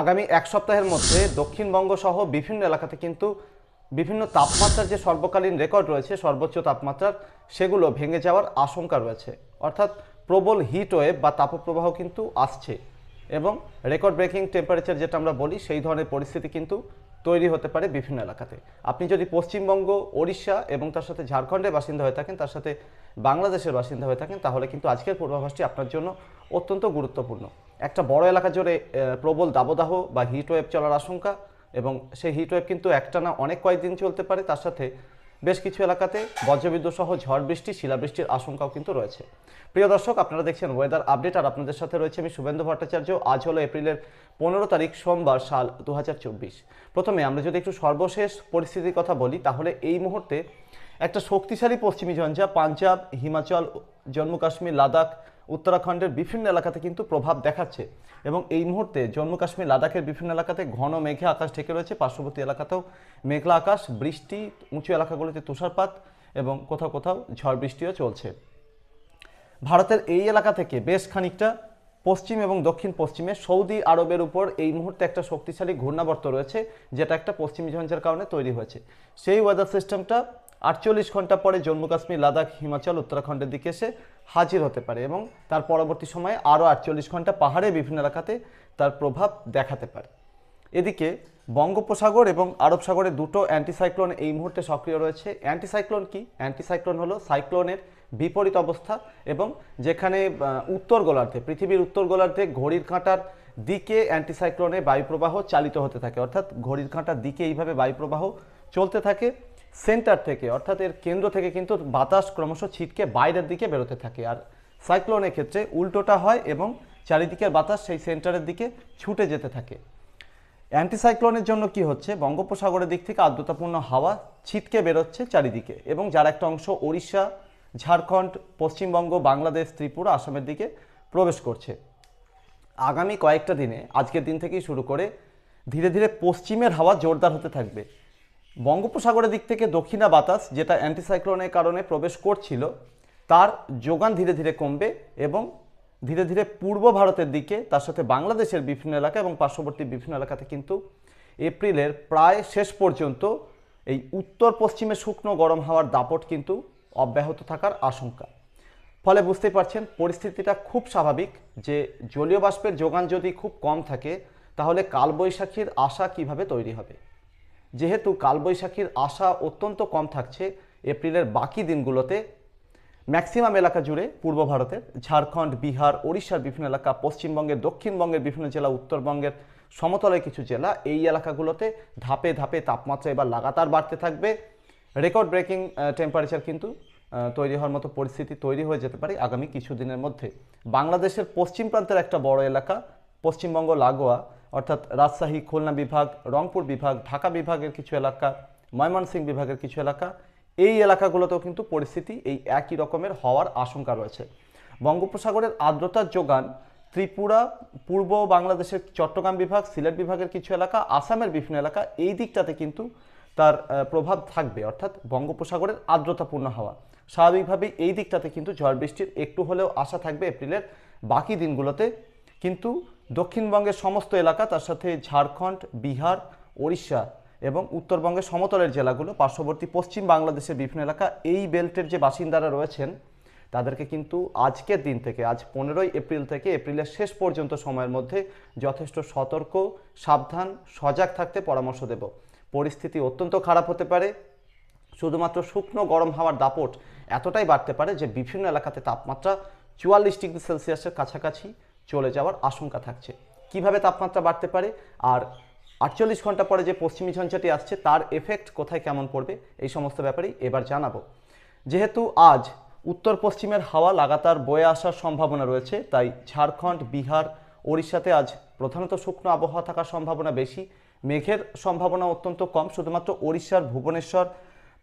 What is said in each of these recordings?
আগামী এক সপ্তাহের মধ্যে দক্ষিণবঙ্গ সহ বিভিন্ন এলাকাতে কিন্তু বিভিন্ন তাপমাত্রার যে সর্বকালীন রেকর্ড রয়েছে, সর্বোচ্চ তাপমাত্রার, সেগুলো ভেঙে যাওয়ার আশঙ্কা রয়েছে। অর্থাৎ প্রবল হিট ওয়েভ বা তাপপ্রবাহ কিন্তু আসছে এবং রেকর্ড ব্রেকিং টেম্পারেচার যেটা আমরা বলি, সেই ধরনের পরিস্থিতি কিন্তু তৈরি হতে পারে বিভিন্ন এলাকাতে। আপনি যদি পশ্চিমবঙ্গ, ওড়িশা এবং তার সাথে ঝাড়খণ্ডের বাসিন্দা হয়ে থাকেন, তার সাথে বাংলাদেশের বাসিন্দা হয়ে থাকেন, তাহলে কিন্তু আজকের পূর্বাভাসটি আপনার জন্য অত্যন্ত গুরুত্বপূর্ণ। একটা বড় এলাকা জুড়ে প্রবল দাবদাহ বা হিট ওয়েভ চলার আশঙ্কা এবং সেই হিট ওয়েভ কিন্তু একটানা অনেক কয়েকদিন চলতে পারে। তার সাথে বেশ কিছু এলাকাতে বজ্রবিদ্যুৎ সহ ঝড় বৃষ্টি, শিলাবৃষ্টির আশঙ্কাও কিন্তু রয়েছে। প্রিয় দর্শক, আপনারা দেখছেন ওয়েদার আপডেট আর আপনাদের সাথে রয়েছে আমি শুভেন্দু ভট্টাচার্য। আজ হলো এপ্রিলের পনেরো তারিখ, সোমবার, সাল দু হাজার চব্বিশ। প্রথমে আমরা যদি একটু সর্বশেষ পরিস্থিতির কথা বলি, তাহলে এই মুহূর্তে একটা শক্তিশালী পশ্চিমী ঝঞ্ঝা, পাঞ্জাব, হিমাচল, জম্মু কাশ্মীর, লাদাখ, উত্তরাখণ্ডের বিভিন্ন এলাকাতে কিন্তু প্রভাব দেখাচ্ছে। এবং এই মুহূর্তে জম্মু কাশ্মীর, লাদাখের বিভিন্ন এলাকাতে ঘন মেঘে আকাশ ঢেকে রয়েছে। পার্শ্ববর্তী এলাকাতেও মেঘলা আকাশ, বৃষ্টি, উঁচু এলাকাগুলিতে তুষারপাত এবং কোথাও কোথাও ঝড় বৃষ্টিও চলছে। ভারতের এই এলাকা থেকে বেশ খানিকটা পশ্চিম এবং দক্ষিণ পশ্চিমে সৌদি আরবের উপর এই মুহূর্তে একটা শক্তিশালী ঘূর্ণাবর্ত রয়েছে, যেটা একটা পশ্চিমী ঝঞ্ঝার কারণে তৈরি হয়েছে। সেই ওয়েদার সিস্টেমটা আটচল্লিশ ঘণ্টা পরে জম্মু কাশ্মীর, লাদাখ, হিমাচল, উত্তরাখণ্ডের দিকে এসে হাজির হতে পারে এবং তার পরবর্তী সময়ে আরও আটচল্লিশ ঘণ্টা পাহাড়ে বিভিন্ন এলাকাতে তার প্রভাব দেখাতে পারে। এদিকে বঙ্গোপসাগর এবং আরব সাগরে দুটো অ্যান্টিসাইক্লোন এই মুহূর্তে সক্রিয় রয়েছে। অ্যান্টিসাইক্লোন কি? অ্যান্টিসাইক্লোন হলো সাইক্লোনের বিপরীত অবস্থা এবং যেখানে উত্তর গোলার্ধে, পৃথিবীর উত্তর গোলার্ধে ঘড়ির কাঁটার দিকে অ্যান্টিসাইক্লোনে বায়ুপ্রবাহ চালিত হতে থাকে। অর্থাৎ ঘড়ির কাঁটার দিকে এইভাবে বায়ুপ্রবাহ চলতে থাকে। সেন্টার থেকে, অর্থাৎ এর কেন্দ্র থেকে কিন্তু বাতাস ক্রমশ ছিটকে বাইরের দিকে বেরোতে থাকে। আর সাইক্লোনের ক্ষেত্রে উল্টোটা হয় এবং চারিদিকের বাতাস সেই সেন্টারের দিকে ছুটে যেতে থাকে। অ্যান্টিসাইক্লোনের জন্য কি হচ্ছে? বঙ্গোপসাগরের দিক থেকে আর্দ্রতাপূর্ণ হাওয়া ছিটকে বেরোচ্ছে চারিদিকে এবং যার একটা অংশ ওড়িশা, ঝাড়খণ্ড, পশ্চিমবঙ্গ, বাংলাদেশ, ত্রিপুরা, আসামের দিকে প্রবেশ করছে। আগামী কয়েকটা দিনে, আজকের দিন থেকেই শুরু করে ধীরে ধীরে পশ্চিমের হাওয়া জোরদার হতে থাকবে। বঙ্গোপসাগরের দিক থেকে দক্ষিণা বাতাস, যেটা অ্যান্টিসাইক্লোনের কারণে প্রবেশ করছিল, তার যোগান ধীরে ধীরে কমবে এবং ধীরে ধীরে পূর্ব ভারতের দিকে, তার সাথে বাংলাদেশের বিভিন্ন এলাকা এবং পার্শ্ববর্তী বিভিন্ন এলাকাতে কিন্তু এপ্রিলের প্রায় শেষ পর্যন্ত এই উত্তর পশ্চিমে শুকনো গরম হাওয়ার দাপট কিন্তু অব্যাহত থাকার আশঙ্কা। ফলে বুঝতেই পারছেন, পরিস্থিতিটা খুব স্বাভাবিক যে জলীয় বাষ্পের যোগান যদি খুব কম থাকে, তাহলে কালবৈশাখীর আশা কীভাবে তৈরি হবে? যেহেতু কালবৈশাখীর আশা অত্যন্ত কম থাকছে এপ্রিলের বাকি দিনগুলোতে, ম্যাক্সিমাম এলাকা জুড়ে পূর্ব ভারতের ঝাড়খণ্ড, বিহার, ওড়িশার বিভিন্ন এলাকা, পশ্চিমবঙ্গের, দক্ষিণবঙ্গের বিভিন্ন জেলা, উত্তরবঙ্গের সমতলের কিছু জেলা এই এলাকাগুলোতে ধাপে ধাপে তাপমাত্রা এবার লাগাতার বাড়তে থাকবে। রেকর্ড ব্রেকিং টেম্পারেচার কিন্তু তৈরি হওয়ার মতো পরিস্থিতি তৈরি হয়ে যেতে পারে আগামী কিছুদিনের মধ্যে। বাংলাদেশের পশ্চিম প্রান্তের একটা বড় এলাকা, পশ্চিমবঙ্গ, লাগোয়া অর্থাৎ রাজশাহী, খুলনা বিভাগ, রংপুর বিভাগ, ঢাকা বিভাগের কিছু এলাকা ময়মনসিংহ বিভাগের কিছু এলাকা, এই এলাকাগুলোতেও কিন্তু পরিস্থিতি এই একই রকমের হওয়ার আশঙ্কা রয়েছে। বঙ্গোপসাগরের আর্দ্রতার যোগান, ত্রিপুরা, পূর্ব বাংলাদেশের চট্টগ্রাম বিভাগ, সিলেট বিভাগের কিছু এলাকা, আসামের বিভিন্ন এলাকা, এই দিকটাতে কিন্তু তার প্রভাব থাকবে, অর্থাৎ বঙ্গোপসাগরের আর্দ্রতাপূর্ণ হওয়া। স্বাভাবিকভাবেই এই দিকটাতে কিন্তু ঝড় বৃষ্টির একটু হলেও আশা থাকবে এপ্রিলের বাকি দিনগুলোতে। কিন্তু দক্ষিণবঙ্গের সমস্ত এলাকা, তার সাথে ঝাড়খণ্ড, বিহার, ওড়িশা এবং উত্তরবঙ্গের সমতলের জেলাগুলো, পার্শ্ববর্তী পশ্চিম বাংলাদেশের বিভিন্ন এলাকা, এই বেল্টের যে বাসিন্দারা রয়েছেন, তাদেরকে কিন্তু আজকের দিন থেকে, আজ পনেরোই এপ্রিল থেকে, এপ্রিলের শেষ পর্যন্ত সময়ের মধ্যে যথেষ্ট সতর্ক, সাবধান, সজাগ থাকতে পরামর্শ দেব। পরিস্থিতি অত্যন্ত খারাপ হতে পারে। শুধুমাত্র শুকনো গরম হাওয়ার দাপট এতটাই বাড়তে পারে যে বিভিন্ন এলাকাতে তাপমাত্রা চুয়াল্লিশ ডিগ্রি সেলসিয়াসের কাছাকাছি চলে যাওয়ার আশঙ্কা থাকছে। কীভাবে তাপমাত্রা বাড়তে পারে? আর আটচল্লিশ ঘণ্টা পরে যে পশ্চিমী ঝঞ্ঝাটি আসছে, তার এফেক্ট কোথায় কেমন পড়বে? এই সমস্ত ব্যাপারেই এবার জানাব। যেহেতু আজ উত্তর পশ্চিমের হাওয়া লাগাতার বয়ে আসার সম্ভাবনা রয়েছে, তাই ঝাড়খণ্ড, বিহার, ওড়িশাতে আজ প্রধানত শুকনো আবহাওয়া থাকার সম্ভাবনা বেশি। মেঘের সম্ভাবনা অত্যন্ত কম, শুধুমাত্র ওড়িশার ভুবনেশ্বর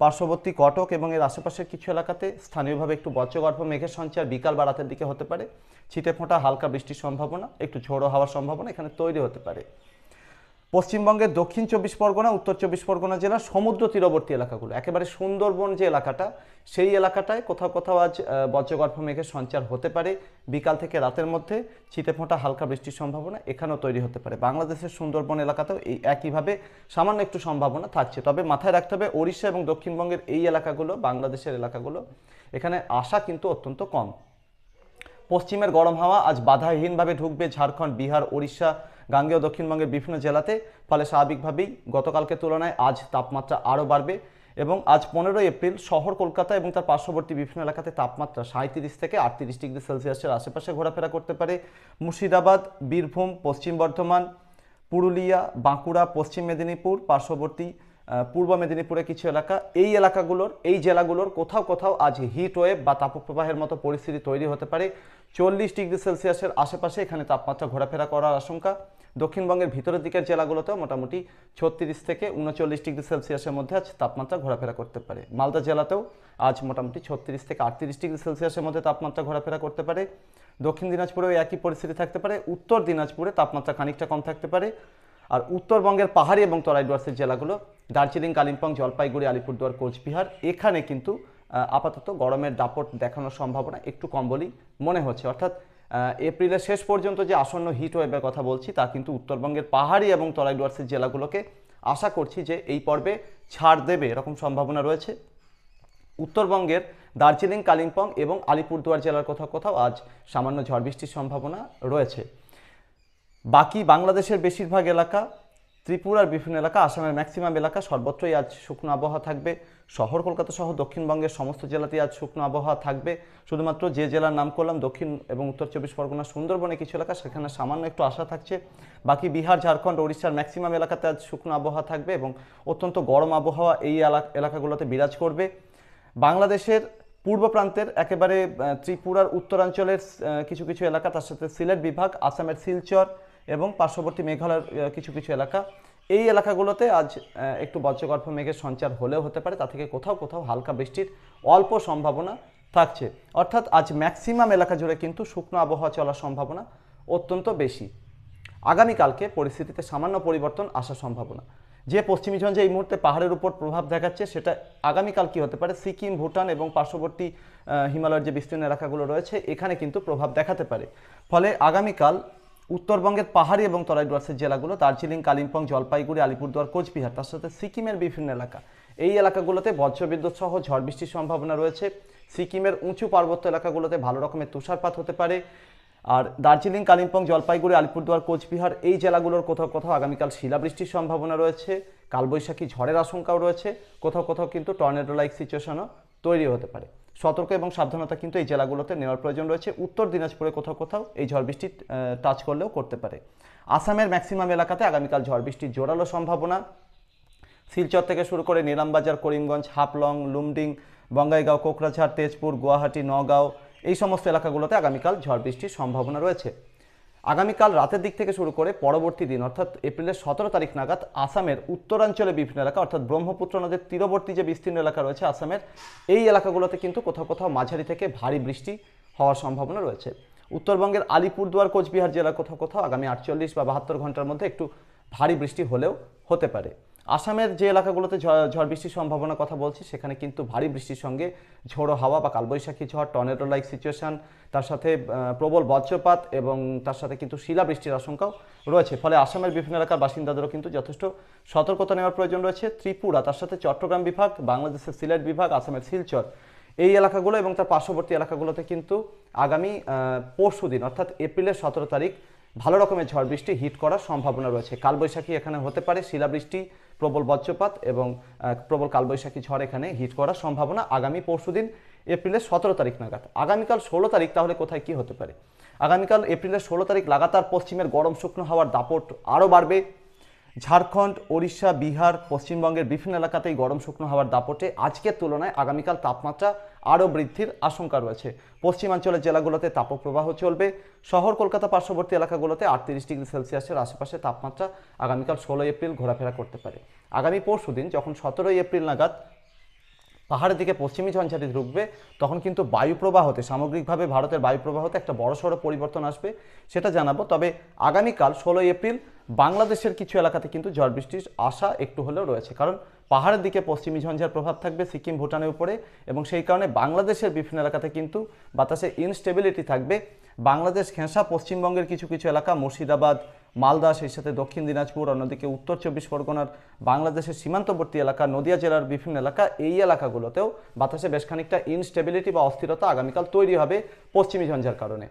পার্শ্ববর্তী কটক এবং এর আশেপাশের কিছু এলাকাতে স্থানীয়ভাবে একটু বজ্রগর্ভ মেঘের সঞ্চার বিকাল বা রাতের দিকে হতে পারে। ছিটে ফোঁটা হালকা বৃষ্টির সম্ভাবনা, একটু ঝোড়ো হওয়ার সম্ভাবনা এখানে তৈরি হতে পারে। পশ্চিমবঙ্গের দক্ষিণ চব্বিশ পরগনা, উত্তর চব্বিশ পরগনা জেলার সমুদ্র তীরবর্তী এলাকাগুলো। একেবারে সুন্দরবন যে এলাকাটা, সেই এলাকাটায় কোথাও কোথাও আজ বজ্রগর্ভ মেঘের সঞ্চার হতে পারে। বিকাল থেকে রাতের মধ্যে ছিটে ফোঁটা হালকা বৃষ্টির সম্ভাবনা এখানেও তৈরি হতে পারে। বাংলাদেশের সুন্দরবন এলাকাতেও এই একইভাবে সামান্য একটু সম্ভাবনা থাকছে। তবে মাথায় রাখতে হবে, ওড়িশা এবং দক্ষিণবঙ্গের এই এলাকাগুলো, বাংলাদেশের এলাকাগুলো, এখানে আসা কিন্তু অত্যন্ত কম। পশ্চিমের গরম হাওয়া আজ বাধাহীনভাবে ঢুকবে ঝাড়খণ্ড, বিহার, ওড়িশা গাঙ্গেয় দক্ষিণবঙ্গের বিভিন্ন জেলাতে, ফলে স্বাভাবিকভাবেই গতকালকে তুলনায় আজ তাপমাত্রা আরও বাড়বে এবং আজ পনেরোই এপ্রিল শহর কলকাতা এবং তার পার্শ্ববর্তী বিভিন্ন এলাকাতে তাপমাত্রা সাঁত্রিশ থেকে আটত্রিশ ডিগ্রি সেলসিয়াসের আশেপাশে ঘোরাফেরা করতে পারে। মুর্শিদাবাদ, বীরভূম, পশ্চিম বর্ধমান, পুরুলিয়া, বাঁকুড়া, পশ্চিম মেদিনীপুর, পার্শ্ববর্তী পূর্ব মেদিনীপুরের কিছু এলাকা, এই এলাকাগুলোর, এই জেলাগুলোর কোথাও কোথাও আজ হিট ওয়েভ বা তাপপ্রবাহের মতো পরিস্থিতি তৈরি হতে পারে। চল্লিশ ডিগ্রি সেলসিয়াসের আশেপাশে এখানে তাপমাত্রা ঘোরাফেরা করার আশঙ্কা। দক্ষিণবঙ্গের ভিতরের দিকের জেলাগুলোতেও মোটামুটি ছত্রিশ থেকে উনচল্লিশ ডিগ্রি সেলসিয়াসের মধ্যে আজ তাপমাত্রা ঘোরাফেরা করতে পারে। মালদা জেলাতেও আজ মোটামুটি ছত্রিশ থেকে আটত্রিশ ডিগ্রি সেলসিয়াসের মধ্যে তাপমাত্রা ঘোরাফেরা করতে পারে। দক্ষিণ দিনাজপুরেও একই পরিস্থিতি থাকতে পারে। উত্তর দিনাজপুরে তাপমাত্রা খানিকটা কম থাকতে পারে। আর উত্তরবঙ্গের পাহাড়ি এবং তরাই ডুয়ার্সের জেলাগুলো, দার্জিলিং, কালিম্পং, জলপাইগুড়ি, আলিপুরদুয়ার, কোচবিহার, এখানে কিন্তু আপাতত গরমের দাপট দেখানোর সম্ভাবনা একটু কম বলেই মনে হচ্ছে। অর্থাৎ এপ্রিলের শেষ পর্যন্ত যে আসন্ন হিট ওয়েভের কথা বলছি, তা কিন্তু উত্তরবঙ্গের পাহাড়ি এবং তরাই ডুয়ার্সের জেলাগুলোকে আশা করছি যে এই পর্বে ছাড় দেবে, এরকম সম্ভাবনা রয়েছে। উত্তরবঙ্গের দার্জিলিং, কালিম্পং এবং আলিপুরদুয়ার জেলার কোথাও কোথাও আজ সামান্য ঝড় বৃষ্টির সম্ভাবনা রয়েছে। বাকি বাংলাদেশের বেশিরভাগ এলাকা ত্রিপুরার বিভিন্ন এলাকা, আসামের ম্যাক্সিমাম এলাকা, সর্বত্রই আজ শুকনো আবহাওয়া থাকবে। শহর কলকাতা সহ দক্ষিণবঙ্গের সমস্ত জেলাতেই আজ শুকনো আবহাওয়া থাকবে। শুধুমাত্র যে জেলার নাম করলাম, দক্ষিণ এবং উত্তর চব্বিশ পরগনা, সুন্দরবনে কিছু এলাকা, সেখানে সামান্য একটু আশা থাকছে। বাকি বিহার, ঝাড়খণ্ড, ওড়িশার ম্যাক্সিমাম এলাকাতে আজ শুকনো আবহাওয়া থাকবে এবং অত্যন্ত গরম আবহাওয়া এই এলাক- এলাকাগুলোতে বিরাজ করবে। বাংলাদেশের পূর্ব প্রান্তের একেবারে ত্রিপুরার উত্তরাঞ্চলের কিছু কিছু এলাকা, তার সাথে সিলেট বিভাগ, আসামের শিলচর এবং পার্শ্ববর্তী মেঘালয়ের কিছু কিছু এলাকা। এই এলাকাগুলোতে আজ একটু বজ্রগর্ভ মেঘের সঞ্চার হলেও হতে পারে, তা থেকে কোথাও কোথাও হালকা বৃষ্টির অল্প সম্ভাবনা থাকছে। অর্থাৎ আজ ম্যাক্সিমাম এলাকা জুড়ে কিন্তু শুকনো আবহাওয়া চলার সম্ভাবনা অত্যন্ত বেশি। আগামীকালকে পরিস্থিতিতে সামান্য পরিবর্তন আসার সম্ভাবনা। যে পশ্চিমী ঝঞ্ঝে এই মুহূর্তে পাহাড়ের উপর প্রভাব দেখাচ্ছে, সেটা আগামীকাল কি হতে পারে? সিকিম, ভুটান এবং পার্শ্ববর্তী হিমালয়ের যে বিস্তীর্ণ এলাকাগুলো রয়েছে, এখানে কিন্তু প্রভাব দেখাতে পারে। ফলে আগামীকাল উত্তরবঙ্গের পাহাড়ি এবং তরাই ডুয়ার্সের জেলাগুলো, দার্জিলিং, কালিম্পং, জলপাইগুড়ি, আলিপুরদুয়ার, কোচবিহার, তার সাথে সিকিমের বিভিন্ন এলাকা। এই এলাকাগুলোতে বজ্রবিদ্যুৎ সহ ঝড় বৃষ্টির সম্ভাবনা রয়েছে। সিকিমের উঁচু পার্বত্য এলাকাগুলোতে ভালো রকমের তুষারপাত হতে পারে। আর দার্জিলিং, কালিম্পং, জলপাইগুড়ি, আলিপুরদুয়ার, কোচবিহার এই জেলাগুলোর কোথাও কোথাও আগামীকাল শিলাবৃষ্টির সম্ভাবনা রয়েছে। কালবৈশাখী ঝড়ের আশঙ্কাও রয়েছে। কোথাও কোথাও কিন্তু টর্নেডো লাইক সিচুয়েশনও তৈরি হতে পারে। সতর্ক এবং সাবধানতা কিন্তু এই জেলাগুলোতে নেওয়ার প্রয়োজন রয়েছে। উত্তর দিনাজপুরে কোথাও কোথাও এই ঝড় বৃষ্টি টাচ করলেও করতে পারে। আসামের ম্যাক্সিমাম এলাকাতে আগামীকাল ঝড় বৃষ্টির জোরালো সম্ভাবনা। শিলচর থেকে শুরু করে নিলামবাজার, করিমগঞ্জ, হাফলং, লুমডিং, বঙ্গাইগাঁও, কোকরাঝাড়, তেজপুর, গুয়াহাটি, নগাঁও এই সমস্ত এলাকাগুলোতে আগামীকাল ঝড় বৃষ্টির সম্ভাবনা রয়েছে। আগামীকাল রাতের দিক থেকে শুরু করে পরবর্তী দিন, অর্থাৎ এপ্রিলের সতেরো তারিখ নাগাদ আসামের উত্তরাঞ্চলে বিভিন্ন এলাকা, অর্থাৎ ব্রহ্মপুত্র নদের তীরবর্তী যে বিস্তীর্ণ এলাকা রয়েছে আসামের, এই এলাকাগুলোতে কিন্তু কোথাও কোথাও মাঝারি থেকে ভারী বৃষ্টি হওয়ার সম্ভাবনা রয়েছে। উত্তরবঙ্গের আলিপুরদুয়ার, কোচবিহার জেলা কোথাও কোথাও আগামী আটচল্লিশ বা বাহাত্তর ঘণ্টার মধ্যে একটু ভারী বৃষ্টি হলেও হতে পারে। আসামের যে এলাকাগুলোতে ঝড় বৃষ্টির সম্ভাবনার কথা বলছি, সেখানে কিন্তু ভারী বৃষ্টির সঙ্গে ঝোড়ো হাওয়া বা কালবৈশাখী ঝড়, টর্নেডো লাইক সিচুয়েশন, তার সাথে প্রবল বজ্রপাত এবং তার সাথে কিন্তু শিলাবৃষ্টির আশঙ্কাও রয়েছে। ফলে আসামের বিভিন্ন এলাকার বাসিন্দাদেরও কিন্তু যথেষ্ট সতর্কতা নেওয়ার প্রয়োজন রয়েছে। ত্রিপুরা, তার সাথে চট্টগ্রাম বিভাগ, বাংলাদেশের সিলেট বিভাগ, আসামের শিলচর, এই এলাকাগুলো এবং তার পার্শ্ববর্তী এলাকাগুলোতে কিন্তু আগামী পরশু দিন, অর্থাৎ এপ্রিলের সতেরো তারিখ, ভালো রকমের ঝড় বৃষ্টি হিট করার সম্ভাবনা রয়েছে। কালবৈশাখী এখানে হতে পারে, শিলাবৃষ্টি প্রবল বজ্রপাত এবং প্রবল কালবৈশাখী ঝড় এখানে হিট করার সম্ভাবনা আগামী পরশুদিন এপ্রিলের সতেরো তারিখ নাগাদ। আগামীকাল ষোলো তারিখ তাহলে কোথায় কি হতে পারে? আগামীকাল এপ্রিলের ষোলো তারিখ লাগাতার পশ্চিমের গরম শুকনো হওয়ার দাপট আরও বাড়বে। ঝাড়খণ্ড, ওড়িশা, বিহার, পশ্চিমবঙ্গের বিভিন্ন এলাকাতেই গরম শুকনো হওয়ার দাপটে আজকের তুলনায় আগামীকাল তাপমাত্রা আরও বৃদ্ধির আশঙ্কা রয়েছে। পশ্চিমাঞ্চলের জেলাগুলোতে তাপপ্রবাহ চলবে। শহর, কলকাতা পার্শ্ববর্তী এলাকাগুলোতে আটত্রিশ ডিগ্রি সেলসিয়াসের আশেপাশে তাপমাত্রা আগামীকাল ষোলোই এপ্রিল ঘোরাফেরা করতে পারে। আগামী পরশু দিন যখন সতেরোই এপ্রিল নাগাদ পাহাড়ের দিকে পশ্চিমী ঝঞ্ঝাটি ঢুকবে, তখন কিন্তু বায়ুপ্রবাহতে সামগ্রিকভাবে ভারতের বায়ুপ্রবাহতে একটা বড়সড় পরিবর্তন আসবে, সেটা জানাব। তবে আগামীকাল ষোলোই এপ্রিল বাংলাদেশের কিছু এলাকাতে কিন্তু ঝড় বৃষ্টির আশা একটু হলেও রয়েছে। কারণ পাহাড়ের দিকে পশ্চিমী ঝঞ্ঝার প্রভাব থাকবে সিকিম, ভুটানের উপরে এবং সেই কারণে বাংলাদেশের বিভিন্ন এলাকাতে কিন্তু বাতাসে ইনস্টেবিলিটি থাকবে। বাংলাদেশ, ঘেঁষা পশ্চিমবঙ্গের কিছু কিছু এলাকা, মুর্শিদাবাদ, মালদা, সেই সাথে দক্ষিণ দিনাজপুর, অন্যদিকে উত্তর চব্বিশ পরগনার বাংলাদেশের সীমান্তবর্তী এলাকা, নদিয়া জেলার বিভিন্ন এলাকা, এই এলাকাগুলোতেও বাতাসে বেশ খানিকটা ইনস্টেবিলিটি বা অস্থিরতা আগামীকাল তৈরি হবে পশ্চিমী ঝঞ্ঝার কারণে।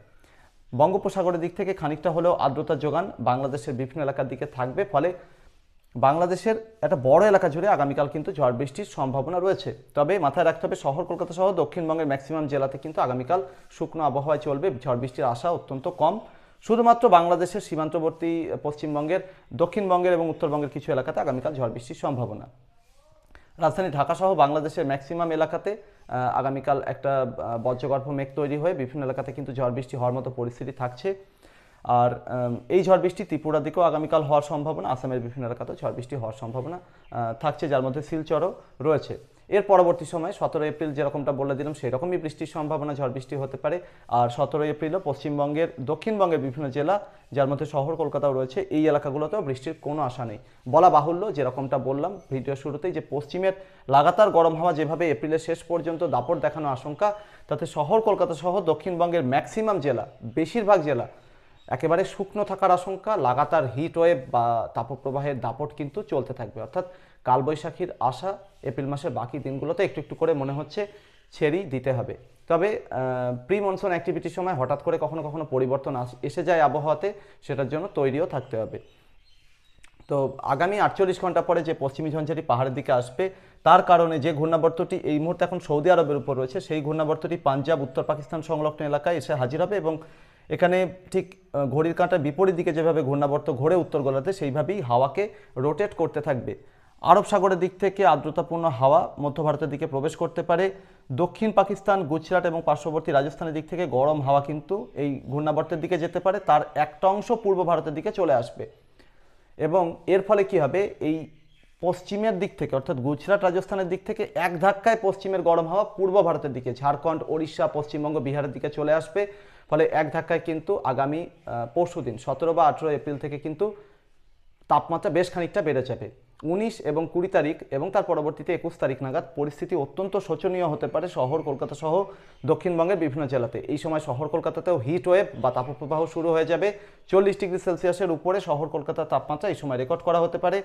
বঙ্গোপসাগরের দিক থেকে খানিকটা হলেও আর্দ্রতার যোগান বাংলাদেশের বিভিন্ন এলাকার দিকে থাকবে। ফলে বাংলাদেশের একটা বড় এলাকা জুড়ে আগামীকাল কিন্তু ঝড় বৃষ্টির সম্ভাবনা রয়েছে। তবে মাথায় রাখতে হবে, শহর কলকাতা সহ দক্ষিণবঙ্গের ম্যাক্সিমাম জেলাতে কিন্তু আগামীকাল শুকনো আবহাওয়ায় চলবে। ঝড় বৃষ্টির আশা অত্যন্ত কম। শুধুমাত্র বাংলাদেশের সীমান্তবর্তী, পশ্চিমবঙ্গের, দক্ষিণবঙ্গের এবং উত্তরবঙ্গের কিছু এলাকাতে আগামীকাল ঝড় বৃষ্টির সম্ভাবনা। রাজধানী ঢাকা সহ বাংলাদেশের ম্যাক্সিমাম এলাকাতে আগামীকাল একটা বজ্রগর্ভ মেঘ তৈরি হয়ে বিভিন্ন এলাকাতে কিন্তু ঝড় বৃষ্টি হওয়ার মতো পরিস্থিতি থাকছে। আর এই ঝড় বৃষ্টি ত্রিপুরার দিকেও আগামীকাল হওয়ার সম্ভাবনা, আসামের বিভিন্ন এলাকাতেও ঝড় বৃষ্টি হওয়ার সম্ভাবনা থাকছে, যার মধ্যে শিলচরও রয়েছে। এর পরবর্তী সময় সতেরো এপ্রিল যেরকমটা বলে দিলাম সেই রকমই বৃষ্টির সম্ভাবনা, ঝড় বৃষ্টি হতে পারে। আর সতেরো এপ্রিলও পশ্চিমবঙ্গের, দক্ষিণবঙ্গের বিভিন্ন জেলা, যার মধ্যে শহর কলকাতাও রয়েছে, এই এলাকাগুলোতেও বৃষ্টির কোনো আশা নেই। বলা বাহুল্য যেরকমটা বললাম ভিডিও শুরুতেই যে পশ্চিমের লাগাতার গরম হাওয়া যেভাবে এপ্রিলের শেষ পর্যন্ত দাপট দেখানো আশঙ্কা, তাতে শহর কলকাতা সহ দক্ষিণবঙ্গের ম্যাক্সিমাম জেলা, বেশিরভাগ জেলা, একেবারে শুকনো থাকার আশঙ্কা, লাগাতার হিট ওয়েভ বা তাপপ্রবাহের দাপট কিন্তু চলতে থাকবে। অর্থাৎ কালবৈশাখীর আশা এপ্রিল মাসের বাকি দিনগুলোতে একটু একটু করে মনে হচ্ছে ছেড়েই দিতে হবে। তবে প্রি মনসুন অ্যাক্টিভিটির সময় হঠাৎ করে কখনো কখনো পরিবর্তন এসে যায় আবহাওয়াতে, সেটার জন্য তৈরিও থাকতে হবে। তো আগামী আটচল্লিশ ঘণ্টা পরে যে পশ্চিমী ঝঞ্ঝাটি পাহাড়ের দিকে আসবে, তার কারণে যে ঘূর্ণাবর্তটি এই মুহূর্তে এখন সৌদি আরবের উপর রয়েছে, সেই ঘূর্ণাবর্তটি পাঞ্জাব, উত্তর পাকিস্তান সংলগ্ন এলাকায় এসে হাজির হবে এবং এখানে ঠিক ঘড়ির কাঁটার বিপরীত দিকে যেভাবে ঘূর্ণাবর্ত ঘোরে উত্তর গোলাতে সেইভাবেই হাওয়াকে রোটেট করতে থাকবে। আরব সাগরের দিক থেকে আর্দ্রতাপূর্ণ হাওয়া মধ্য ভারতের দিকে প্রবেশ করতে পারে। দক্ষিণ পাকিস্তান, গুজরাট এবং পার্শ্ববর্তী রাজস্থানের দিক থেকে গরম হাওয়া কিন্তু এই ঘূর্ণাবর্তের দিকে যেতে পারে। তার একটা অংশ পূর্ব ভারতের দিকে চলে আসবে। এবং এর ফলে কি হবে? এই পশ্চিমের দিক থেকে, অর্থাৎ গুজরাট রাজস্থানের দিক থেকে এক ধাক্কায় পশ্চিমের গরম হাওয়া পূর্ব ভারতের দিকে, ঝাড়খণ্ড, ওড়িশা, পশ্চিমবঙ্গ, বিহারের দিকে চলে আসবে। ফলে এক ধাক্কায় কিন্তু আগামী পরশু দিন সতেরো বা আঠেরো এপ্রিল থেকে কিন্তু তাপমাত্রা বেশ খানিকটা বেড়ে যাবে। উনিশ এবং কুড়ি তারিখ এবং তার পরবর্তীতে একুশ তারিখ নাগাদ পরিস্থিতি অত্যন্ত শোচনীয় হতে পারে শহর কলকাতা সহ দক্ষিণবঙ্গের বিভিন্ন জেলাতে। এই সময় শহর কলকাতাতেও হিট ওয়েভ বা তাপপ্রবাহ শুরু হয়ে যাবে। চল্লিশ ডিগ্রি সেলসিয়াসের উপরে শহর কলকাতার তাপমাত্রা এই সময় রেকর্ড করা হতে পারে।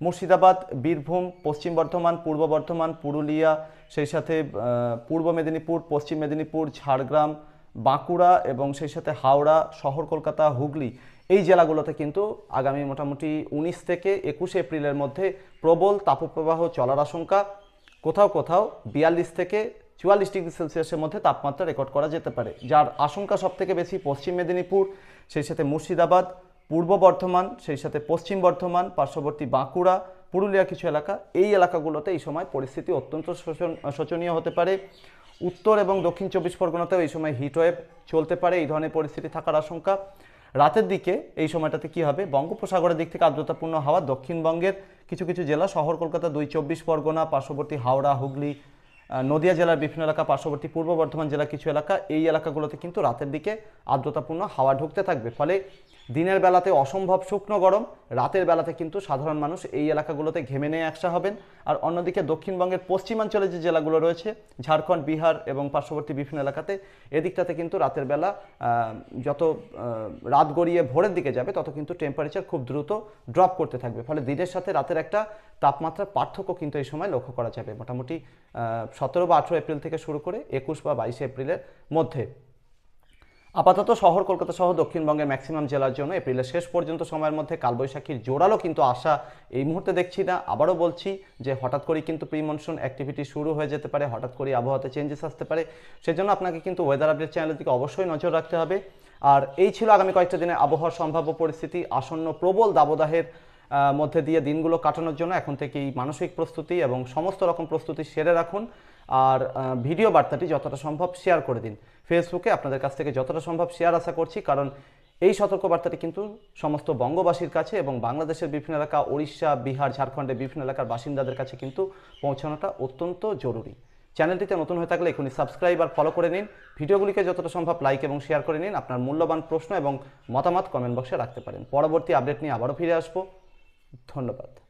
মুর্শিদাবাদ, বীরভূম, পশ্চিম বর্ধমান, পূর্ব বর্ধমান, পুরুলিয়া, সেই সাথে পূর্ব মেদিনীপুর, পশ্চিম মেদিনীপুর, ঝাড়গ্রাম, বাঁকুড়া এবং সেই সাথে হাওড়া, শহর কলকাতা, হুগলি এই জেলাগুলোতে কিন্তু আগামী মোটামুটি উনিশ থেকে একুশে এপ্রিলের মধ্যে প্রবল তাপপ্রবাহ চলার আশঙ্কা। কোথাও কোথাও বিয়াল্লিশ থেকে চুয়াল্লিশ ডিগ্রি সেলসিয়াসের মধ্যে তাপমাত্রা রেকর্ড করা যেতে পারে, যার আশঙ্কা সব থেকে বেশি পশ্চিম মেদিনীপুর, সেই সাথে মুর্শিদাবাদ, পূর্ব বর্ধমান, সেই সাথে পশ্চিম বর্ধমান, পার্শ্ববর্তী বাঁকুড়া, পুরুলিয়া কিছু এলাকা। এই এলাকাগুলোতে এই সময় পরিস্থিতি অত্যন্ত শোচন- শোচনীয় হতে পারে। উত্তর এবং দক্ষিণ চব্বিশ পরগনাতেও এই সময় হিটওয়েভ চলতে পারে, এই ধরনের পরিস্থিতি থাকার আশঙ্কা। রাতের দিকে এই সময়টাতে কি হবে? বঙ্গোপসাগরের দিক থেকে আর্দ্রতাপূর্ণ হাওয়া দক্ষিণবঙ্গের কিছু কিছু জেলা, শহর কলকাতা দুই, চব্বিশ পরগনা, পার্শ্ববর্তী হাওড়া, হুগলি নদিয়া জেলার বিভিন্ন এলাকা, পার্শ্ববর্তী পূর্ব বর্ধমান জেলার কিছু এলাকা, এই এলাকাগুলোতে কিন্তু রাতের দিকে আর্দ্রতাপূর্ণ হাওয়া ঢুকতে থাকবে। ফলে দিনের বেলাতে অসম্ভব শুকনো গরম, রাতের বেলাতে কিন্তু সাধারণ মানুষ এই এলাকাগুলোতে ঘেমে নিয়ে একসা হবেন। আর অন্যদিকে দক্ষিণবঙ্গের পশ্চিমাঞ্চলে যে জেলাগুলো রয়েছে, ঝাড়খণ্ড, বিহার এবং পার্শ্ববর্তী বিভিন্ন এলাকাতে, এদিকটাতে কিন্তু রাতের বেলা যত রাত গড়িয়ে ভোরের দিকে যাবে, তত কিন্তু টেম্পারেচার খুব দ্রুত ড্রপ করতে থাকবে। ফলে দিনের সাথে রাতের একটা তাপমাত্রার পার্থক্য কিন্তু এই সময় লক্ষ্য করা যাবে। মোটামুটি সতেরো বা আঠেরো এপ্রিল থেকে শুরু করে একুশ বা বাইশে এপ্রিলের মধ্যে। আপাতত শহর কলকাতা সহ দক্ষিণবঙ্গের ম্যাক্সিমাম জেলার জন্য এপ্রিলের শেষ পর্যন্ত সময়ের মধ্যে কালবৈশাখীর জোরালো কিন্তু আশা এই মুহূর্তে দেখছি না। আবারও বলছি যে হঠাৎ করেই কিন্তু প্রি মনসুন অ্যাক্টিভিটি শুরু হয়ে যেতে পারে, হঠাৎ করেই আবহাওয়াতে চেঞ্জেস আসতে পারে। সেজন্য আপনাকে কিন্তু ওয়েদার আপডেট চ্যানেলের দিকে অবশ্যই নজর রাখতে হবে। আর এই ছিল আগামী কয়েকটা দিনের আবহাওয়ার সম্ভাব্য পরিস্থিতি। আসন্ন প্রবল দাবদাহের মধ্যে দিয়ে দিনগুলো কাটানোর জন্য এখন থেকেই মানসিক প্রস্তুতি এবং সমস্ত রকম প্রস্তুতি সেরে রাখুন। আর ভিডিও বার্তাটি যতটা সম্ভব শেয়ার করে দিন। ফেসবুকে আপনাদের কাছ থেকে যতটা সম্ভব শেয়ার আশা করছি, কারণ এই সতর্ক বার্তাটি কিন্তু সমস্ত বঙ্গবাসীর কাছে এবং বাংলাদেশের বিভিন্ন এলাকা, ওড়িশা, বিহার, ঝাড়খণ্ডের বিভিন্ন এলাকার বাসিন্দাদের কাছে কিন্তু পৌঁছানোটা অত্যন্ত জরুরি। চ্যানেলটিতে নতুন হয়ে থাকলে এখনই সাবস্ক্রাইব আর ফলো করে নিন। ভিডিওগুলিকে যতটা সম্ভব লাইক এবং শেয়ার করে নিন। আপনার মূল্যবান প্রশ্ন এবং মতামত কমেন্ট বক্সে রাখতে পারেন। পরবর্তী আপডেট নিয়ে আবারও ফিরে আসব। ধন্যবাদ।